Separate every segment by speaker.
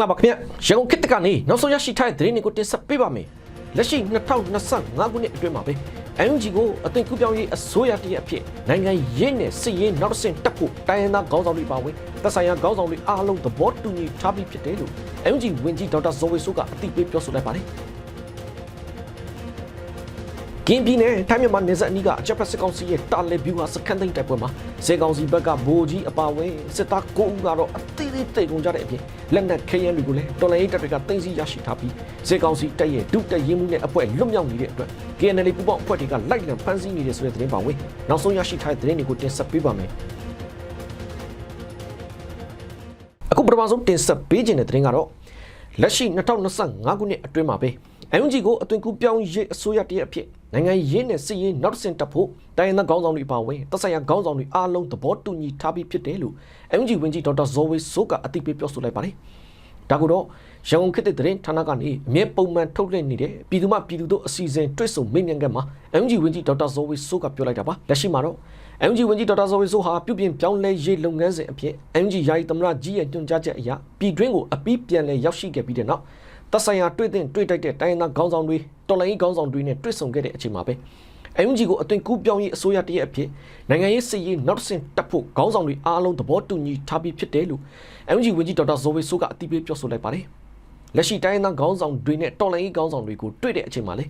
Speaker 1: ္ဂလာပါခင်ဗျရန်ကုန်ခေတ်တကနေနောက်ဆုံးရရှိထားတဲ့သတင်းတွေကိုတင်ဆက်ပေးပါမယ်လက်ရှိ2025ခုနှစ်အတွင်းမှာပဲ NUG ကိုအသွင်ကူးပြောင်းရေးအစိုးရတရက်အဖြစ်နိုင်ငံရေးနဲ့စစ်ရေးနောက်တစ်ဆင့်တက်ဖို့တိုင်းရင်းသားခေါင်းဆောင်တွေပါဝင်သက်ဆိုင်ရာခေါင်းဆောင်တွေအားလုံးသဘောတူညီထားပြီးဖြစ်တယ်လို့ NUG ဝန်ကြီးဒေါက်တာဇော်ဝေဆိုးကအသိပေးပြောဆိုလိုက်ပါတယ် ကင်းပြည်နယ်ထိုင်းမြန်မာနယ်စပ်အနီးကအကြက်ဖက်စစ်ကောင်စီရဲ့တာလီဗျူဟာစခန်းသိမ်းတိုက်ပွဲမှာစေကောင်စီဘက်ကဗိုလ်ကြီးအပါဝင်စစ်သား9ဦးကတော့အသေးသေးတိတ်ကုန်ကြတဲ့အပြင်လက်နက်ခဲယမ်းတွေကိုလည်းတော်လိုင်းရေးတပ်တွေကတင်စီရရှိထားပြီးစေကောင်စီတပ်ရဲ့ဒုတက်ရင်းမှုနဲ့အဖွဲ့လွတ်မြောက်နေတဲ့အတွက် KNL ပူပေါင်းအဖွဲ့တွေကလိုက်လံဖမ်းဆီးနေတဲ့ဆိုတဲ့သတင်းပါဝင်နောက်ဆုံးရရှိထားတဲ့သတင်းတွေကိုတင်ဆက်ပေးပါမယ်အခုပထမဆုံးတင်ဆက်ပေးခြင်းတဲ့သတင်းကတော့လက်ရှိ2025ခုနှစ်အတွင်းမှာပဲ UNG ကိုအသွင်ကူးပြောင်းရေးအစိုးရတရက်အဖြစ်နိုင်ငံရေးနဲ့စစ်ရေးနောက်တစ်ဆင့်တက်ဖို့တိုင်းရင်းသားခေါင်းဆောင်တွေပါဝင်တပ်ဆိုင်ရာခေါင်းဆောင်တွေအားလုံးသဘောတူညီထားပြီးဖြစ်တယ်လို့ UNG ဝန်ကြီးဒေါက်တာဇော်ဝေဆိုးကအသိပေးပြောဆိုလိုက်ပါတယ်။ဒါကတော့ရန်ကုန်ခေတ်သစ်သတင်းဌာနကနေအမြဲပုံမှန်ထုတ်လွှင့်နေတဲ့ပြည်သူ့မပြည်သူတို့အစီအစဉ်တွေ့ဆုံမိန့်မြန်းခန်းမှာ UNG ဝန်ကြီးဒေါက်တာဇော်ဝေဆိုးကပြောလိုက်တာပါ။လက်ရှိမှာတော့ MG ဝန်ကြီးဒေါက်တာဇော်ဝေဆိုးဟာပြုပြင်ပြောင်းလဲရေးလုပ်ငန်းစဉ်အဖြစ် MG ယာယီသမ္မတကြီးရဲ့ညွှန်ကြားချက်အရပြည်တွင်းကိုအပြီးပြန်လည်ရောက်ရှိခဲ့ပြီးတဲ့နောက် သက်ဆိုင်ရာတွေ့တဲ့တွေ့တိုက်တဲ့တိုင်းရင်းသားခေါင်းဆောင်တွေတော်လိုင်းခေါင်းဆောင်တွေနဲ့တွေ့ဆုံခဲ့တဲ့အချိန်မှာပဲ MG ကိုအသွင်ကူးပြောင်းရေးအစိုးရတရက်အဖြစ်နိုင်ငံရေးစစ်ရေးနောက်တစ်ဆင့်တက်ဖို့ခေါင်းဆောင်တွေအားလုံးသဘောတူညီထားပြီးဖြစ်တယ်လို့ MG ဝန်ကြီးဒေါက်တာဇော်ဝေဆိုးကအတည်ပြုပြောဆိုလိုက်ပါတယ်လက်ရှိတိုင်းရင်းသားခေါင်းဆောင်တွေနဲ့တော်လိုင်းခေါင်းဆောင်တွေကိုတွေ့တဲ့အချိန်မှာလေ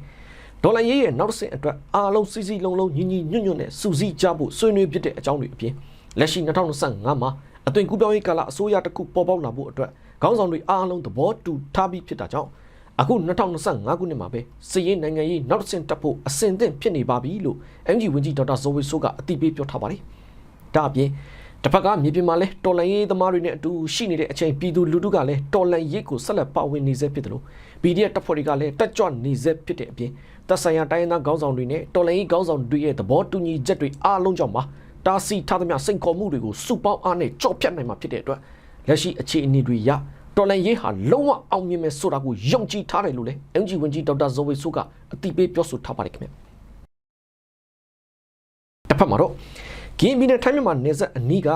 Speaker 1: ဒေါ်လာရေးရဲ့နောက်တစ်ဆင့်အတွက်အားလုံးစီစီလုံးလုံးညီညီညွတ်ညွတ်နဲ့စူးစီးကြဖို့ဆွေးနွေးဖြစ်တဲ့အကြောင်းတွေအပြင်လက်ရှိ2025မှာအသွင်ကူးပြောင်းရေးကာလအစိုးရတစ်ခုပေါ်ပေါက်လာဖို့အတွက် ခေါင်းဆောင်တွေအားလုံးသဘောတူထားပြီးဖြစ်တာကြောင့်အခု2025ခုနှစ်မှာပဲစစ်ရေးနိုင်ငံရေးနောက်တစ်ဆင့်တက်ဖို့အဆင်သင့်ဖြစ်နေပါပြီလို့ MG ဝန်ကြီးဒေါက်တာဇော်ဝေဆိုးကအတည်ပြုပြောထားပါတယ်။ဒါအပြင်တစ်ဖက်ကမြေပြင်မှာလဲတော်လန်ရေးသမားတွေနဲ့အတူရှိနေတဲ့အချိန်ပြည်သူလူထုကလည်းတော်လန်ရေးကိုဆက်လက်ပါဝင်နေစေဖြစ်တယ်လို့ PDF တပ်ဖွဲ့တွေကလည်းတက်ကြွနေစေဖြစ်တဲ့အပြင်တပ်ဆိုင်ရာတိုင်းရင်းသားခေါင်းဆောင်တွေနဲ့တော်လန်ရေးခေါင်းဆောင်တွေရဲ့သဘောတူညီချက်တွေအားလုံးကြောင့်ပါတာစီထားသမျှစိန်ခေါ်မှုတွေကိုစုပေါင်းအားနဲ့ကြော့ဖြတ်နိုင်မှာဖြစ်တဲ့အတွက် လက်ရှိအခြေအနေတွေရတော်လန်ရေးဟာလုံးဝအောင်မြင်မယ်ဆိုတာကိုယုံကြည်ထားတယ်လို့လည်း MG ဝန်ကြီးဒေါက်တာဇော်ဝေဆိုးကအတိပေးပြောဆိုထားပါတယ်ခင်ဗျတစ်ဖက်မှာတော့ကင်းပြည်နယ်ထိုင်းမြန်မာနယ်စပ်အနီးက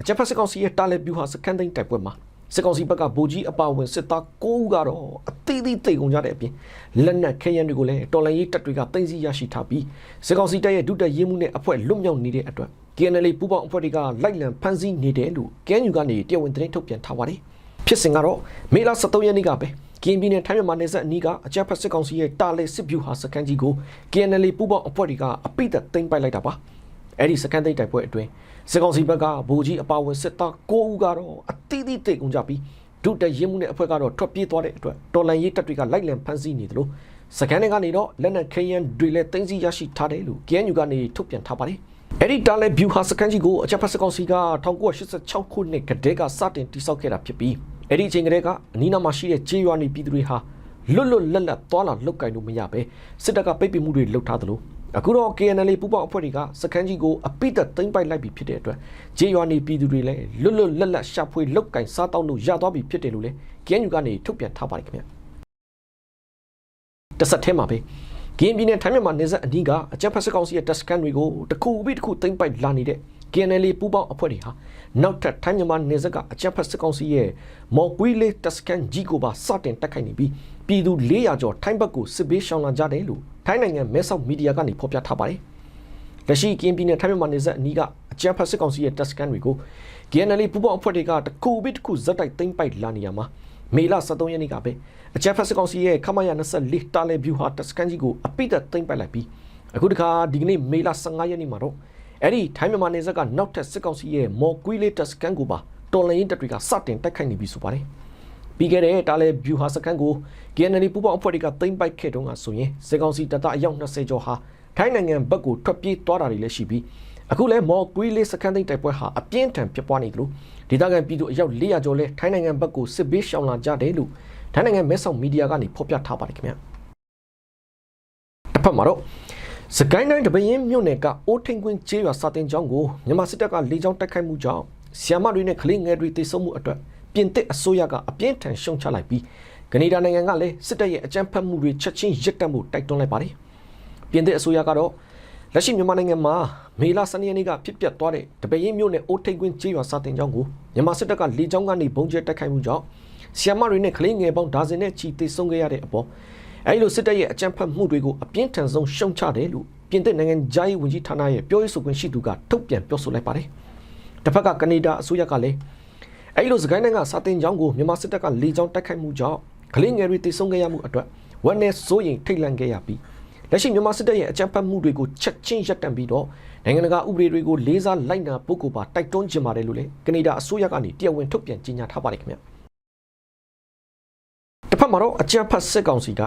Speaker 1: အကြက်ဖက်စစ်ကောင်စီရဲ့တာလီဗျူဟာစခန်းသိမ်းတိုက်ပွဲမှာစစ်ကောင်စီဘက်ကဗိုလ်ကြီးအပါဝင်စစ်သား9ဦးကတော့အသေးသေးတိတ်ကုန်ကြတဲ့အပြင်လက်နက်ခဲယမ်းတွေကိုလည်းတော်လိုင်းရေးတပ်တွေကတင်စီရရှိထားပြီးစစ်ကောင်စီတပ်ရဲ့ဒုတက်ရေးမှုနဲ့အဖွဲ့လွတ်မြောက်နေတဲ့အတွက် KNL ပူးပေါင်းအဖွဲ့တွေကလိုက်လံဖမ်းဆီးနေတယ်လို့ KNU ကနေတရားဝင်သတင်းထုတ်ပြန်ထားပါတယ်ဖြစ်စဉ်ကတော့မေလ23ရက်နေ့ကပဲကင်းပြည်နယ်ထိုင်းမြန်မာနယ်စပ်အနီးကအကြမ်းဖက်စစ်ကောင်စီရဲ့တာလီစစ်ဗျူဟာစခန်းကြီးကို KNL ပူးပေါင်းအဖွဲ့တွေကအပိသက်သိမ်းပိုက်လိုက်တာပါအဲ့ဒီစခန်းသိမ်းတိုက်ပွဲအတွင်းစစ်ကောင်စီဘက်ကဗိုလ်ကြီးအပါဝင်စစ်သား9ဦးကတော့အသီးသီးတိတ်ကုန်ကြပြီးဒုတက်ရင်မှုနဲ့အဖွဲ့ကတော့ထွက်ပြေးသွားတဲ့အတွက်တော်လန်ရေးတပ်တွေကလိုက်လံဖမ်းဆီးနေတယ်လို့စကန်တွေကနေတော့လက်နက်ခဲယမ်းတွေလည်းတင်စီရရှိထားတယ်လို့ KNU ကနေထုတ်ပြန်ထားပါတယ်။ အဲ့ဒီတားလဲဗျူဟာစကန်ကြီးကိုအချက်ဖက်စကောင်စီက1986ခုနှစ်ကတည်းကစတင်တိစောက်ခဲ့တာဖြစ်ပြီးအဲ့ဒီအချိန်ကတည်းကအနီးနားမှာရှိတဲ့ခြေရွာနေပြည်သူတွေဟာလွတ်လွတ်လပ်လပ်သွားလာလုတ်ကင်လို့မရပဲစစ်တပ်ကပိတ်ပင်မှုတွေလုပ်ထားသလိုအခုတော့ KNL ပူပေါင်းအဖွဲ့တွေကစခန်းကြီးကိုအပိတ်သက်သိမ်းပိုက်လိုက်ပြီဖြစ်တဲ့အတွက်ဂျေရွာနေပြည်သူတွေလည်းလွတ်လွတ်လပ်လပ်ရှာဖွေလုတ်ကင်စားတောက်လို့ရသွားပြီဖြစ်တယ်လို့လည်း KNU ကနေထုတ်ပြန်ထားပါတယ်ခင်ဗျတဆက်ထဲမှာပဲ ကင်းပြည်နယ်ထိုင်းမြန်မာနေဆက်အနီးကအကြမ်းဖက်စစ်ကောင်စီရဲ့တပ်စခန်းတွေကိုတစ်ခုပြီးတစ်ခုသိမ်းပိုက်လာနေတဲ့ KNL ပူပေါင်းအဖွဲ့တွေဟာနောက်ထပ်ထိုင်းမြန်မာနေဆက်ကအကြမ်းဖက်စစ်ကောင်စီရဲ့မော်ကွီးလေးတပ်စခန်းကြီးကိုပါစတင်တက်ခိုက်နေပြီးပြည်သူ400ကျော်ထိုင်းဘက်ကိုစစ်ဘေးရှောင်လာကြတယ်လို့ထိုင်းနိုင်ငံမဲဆောက်မီဒီယာကနေဖော်ပြထားပါတယ်။လက်ရှိကင်းပြည်နယ်ထိုင်းမြန်မာနေဆက်အနီးကအကြမ်းဖက်စစ်ကောင်စီရဲ့တပ်စခန်းတွေကို KNL ပူပေါင်းအဖွဲ့တွေကတခုပြီးတစ်ခုဇက်တိုက်သိမ်းပိုက်လာနေရမှာ မေလ23ရက်နေ့ကပဲအကြမ်းဖက်စစ်ကောင်စီရဲ့ခမရ24တာလီဗျူဟာတပ်စခန်းကြီးကိုအပိသက်သိမ်းပိုက်လိုက်ပြီးအခုတခါဒီကနေ့မေလ15ရက်နေ့မှာတော့အဲ့ဒီထိုင်းမြန်မာနယ်စပ်ကနောက်ထပ်စစ်ကောင်စီရဲ့မော်ကွီးလေးတပ်စခန်းကိုပါတော်လိုင်းတပ်တွေကစတင်တိုက်ခိုက်နေပြီဆိုပါတယ်ပြီးခဲ့တဲ့တာလီဗျူဟာစခန်းကို KNL ပူပေါင်းအဖွဲ့တွေကသိမ်းပိုက်ခဲ့တုန်းကဆိုရင်စစ်ကောင်စီတပ်သားအယောက်20ကျော်ဟာထိုင်းနိုင်ငံဘက်ကိုထွက်ပြေးသွားတာတွေလည်းရှိပြီး အခုလဲမော်ကွီးလေးစခန်းသိမ်းတိုက်ပွဲဟာအပြင်းထန်ဖြစ်ပွားနေသလိုဒေသခံပြည်သူအယောက်400ကျော်လဲထိုင်းနိုင်ငံဘက်ကိုစစ်ဘေးရှောင်လာကြတယ်လို့ထိုင်းနိုင်ငံမဲဆောက်မီဒီယာကနေဖော်ပြထားပါတယ်ခင်ဗျာတစ်ဖက်မှာတော့စကိုင်းတိုင်းတပင်းမြို့နယ်ကအိုးထိန်ကွင်းကျေးရွာစာတင်ကျောင်းကိုမြန်မာစစ်တပ်ကလေကြောင်းတိုက်ခိုက်မှုကြောင့်ဆီယမတွေနဲ့ကလေးငယ်တွေတိတ်ဆုံးမှုအတွက်ပြင်သစ်အစိုးရကအပြင်းထန်ရှုံချလိုက်ပြီးကနေဒါနိုင်ငံကလည်းစစ်တပ်ရဲ့အကြမ်းဖက်မှုတွေချက်ချင်းရပ်တန့်မှုတိုက်တွန်းလိုက်ပါတယ်ပြင်သစ်အစိုးရကတော့ လက်ရှိမြန်မာနိုင်ငံမှာမေလ12ရက်နေ့ကဖြစ်ပျက်သွားတဲ့တပည့်ရင်မြို့နယ်အိုးထိန်ကွင်းကျေးရွာစာတင်ကျောင်းကိုမြန်မာစစ်တပ်ကလေကြောင်းကနေဘုံကျဲတိုက်ခိုက်မှုကြောင့်ဆီယမတွေနဲ့ကလေးငယ်ပေါင်းဒါဇင်နဲ့ချီတေဆုံးခဲ့ရတဲ့အပေါ်အဲဒီလိုစစ်တပ်ရဲ့အကြမ်းဖက်မှုတွေကိုအပြင်းထန်ဆုံးရှုံချတယ်လို့ပြင်သစ်နိုင်ငံဂျာယီဝန်ကြီးဌာနရဲ့ပြောရေးဆိုခွင့်ရှိသူကထုတ်ပြန်ပြောဆိုလိုက်ပါတယ်။တစ်ဖက်ကကနေဒါအစိုးရကလည်းအဲဒီလိုစကိုင်းနိုင်ငံစာတင်ကျောင်းကိုမြန်မာစစ်တပ်ကလေကြောင်းတိုက်ခိုက်မှုကြောင့်ကလေးငယ်တွေတေဆုံးခဲ့ရမှုအတွက်ဝက်နဲ့စိုးရင်ထိတ်လန့်ခဲ့ရပြီး လက်ရှိမြန်မာစစ်တပ်ရဲ့အကြမ်းဖက်မှုတွေကိုချက်ချင်းရပ်တန့်ပြီးတော့နိုင်ငံတကာဥပဒေတွေကိုလေးစားလိုက်နာပုဂ္ဂိုလ်ပါတိုက်တွန်းခြင်းပါတယ်လို့လေကနေဒါအစိုးရကနေတရားဝင်ထုတ်ပြန်ကြေညာထားပါတယ်ခင်ဗျတစ်ဖက်မှာတော့အကြမ်းဖက်စစ်ကောင်စီက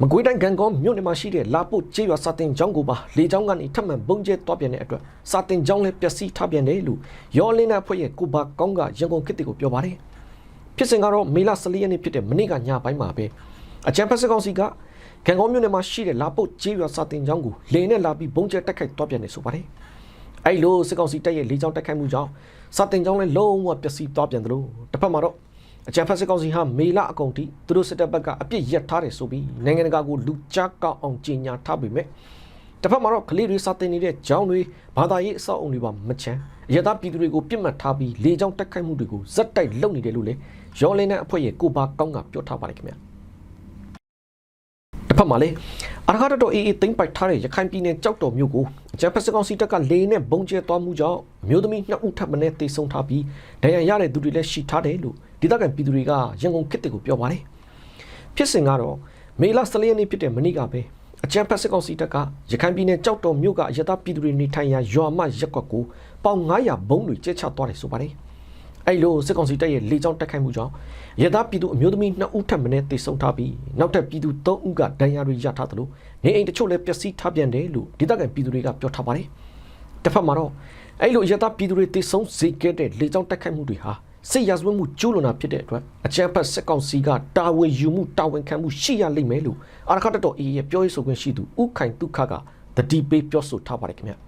Speaker 1: မကွေးတိုင်းဂံကောမြို့နယ်မှာရှိတဲ့လာပုတ်ကျေးရွာစာတင်ကျောင်းကိုပါလေကျောင်းကနေထပ်မံပုံကျဲသွားပြန်တဲ့အတွက်စာတင်ကျောင်းလည်းပျက်စီးထားပြန်တယ်လို့ရောလင်းတဲ့အဖွဲ့ရဲ့ကိုဘာကောင်းကရန်ကုန်ခေတ်တီကိုပြောပါတယ်ဖြစ်စဉ်ကတော့မေလ14ရက်နေ့ဖြစ်တဲ့မနေ့ကညပိုင်းမှာပဲအကြမ်းဖက်စစ်ကောင်စီက ကံကောမြို့နယ်မှာရှိတဲ့လာပုတ်ကျေးရွာစာတင်ကျောင်းကိုလေနဲ့လာပြီးဘုံကျဲတက်ခိုက်သွားပြန်တယ်ဆိုပါတယ်။အဲ့လိုစစ်ကောင်စီတပ်ရဲ့လေကြောင်းတက်ခိုက်မှုကြောင့်စာတင်ကျောင်းလည်းလုံးဝပျက်စီးသွားပြန်တယ်လို့တစ်ဖက်မှာတော့အကြမ်းဖက်စစ်ကောင်စီဟာမေလအကုန်ထိသူတို့စစ်တပ်ဘက်ကအပြစ်ရက်ထားတယ်ဆိုပြီးနိုင်ငံတကာကိုလူကြားကောက်အောင်ကြေညာထားပေမဲ့တစ်ဖက်မှာတော့ကလေးတွေစာတင်နေတဲ့ကျောင်းတွေဘာသာရေးအဆောက်အုံတွေပါမချမ်းအရသာပြည်သူတွေကိုပြစ်မှတ်ထားပြီးလေကြောင်းတက်ခိုက်မှုတွေကိုဇက်တိုက်လုပ်နေတယ်လို့လေရောလင်းတဲ့အဖွဲ့ရဲ့ကိုဘာကောင်းကပြောထားပါတယ်ခင်ဗျာတစ်ဖက် မှာလည်းအရခါတော်အေးအေးသိမ့်ပိုက်ထားတဲ့ရခိုင်ပြည်နယ်ကြောက်တော်မြို့ကိုဂျပန်စစ်ကောင်စီတပ်ကလေနဲ့ဘုံကျဲသွားမှုကြောင့်အမျိုးသမီးနှစ်ဦးထပ်မံတေဆုံးထားပြီးဒဏ်ရာရတဲ့သူတွေလည်းရှိထားတယ်လို့ဒေသခံပြည်သူတွေကရန်ကုန်ခေတ်တွေကိုပြောပါတယ်ဖြစ်စဉ်ကတော့မေလ14ရက်နေ့ဖြစ်တဲ့မနေ့ကပဲအကြံဖက်စစ်ကောင်စီတပ်ကရခိုင်ပြည်နယ်ကြောက်တော်မြို့ကအရသာပြည်သူတွေနေထိုင်ရာရွာမရက်ကွက်ကိုပေါင်900ဘုံတွေကျဲချသွားတယ်ဆိုပါတယ် အဲ့လိုစစ်ကောင်စီတပ်ရဲ့လေကြောင်းတိုက်ခိုက်မှုကြောင့်ရသပြည်သူအမျိုးသမီး2ဦးထပ်မံတေဆုံးထားပြီးနောက်ထပ်ပြည်သူ3ဦးကဒဏ်ရာတွေရထားသလိုနေအိမ်တချို့လည်းပျက်စီးထားပြန်တယ်လို့ဒေသခံပြည်သူတွေကပြောထားပါတယ်။တစ်ဖက်မှာတော့အဲ့လိုရသပြည်သူတွေတေဆုံးစေခဲ့တဲ့လေကြောင်းတိုက်ခိုက်မှုတွေဟာစစ်ရာဇဝတ်မှုကျူးလွန်တာဖြစ်တဲ့အတွက်အကြမ်းဖက်စစ်ကောင်စီကတာဝန်ယူမှုတာဝန်ခံမှုရှိရလိမ့်မယ်လို့အာရခတ်တော်အေးရဲ့ပြောရေးဆိုခွင့်ရှိသူဥခိုင်ဒုက္ခကတတိပေးပြောဆိုထားပါတယ်ခင်ဗျာ။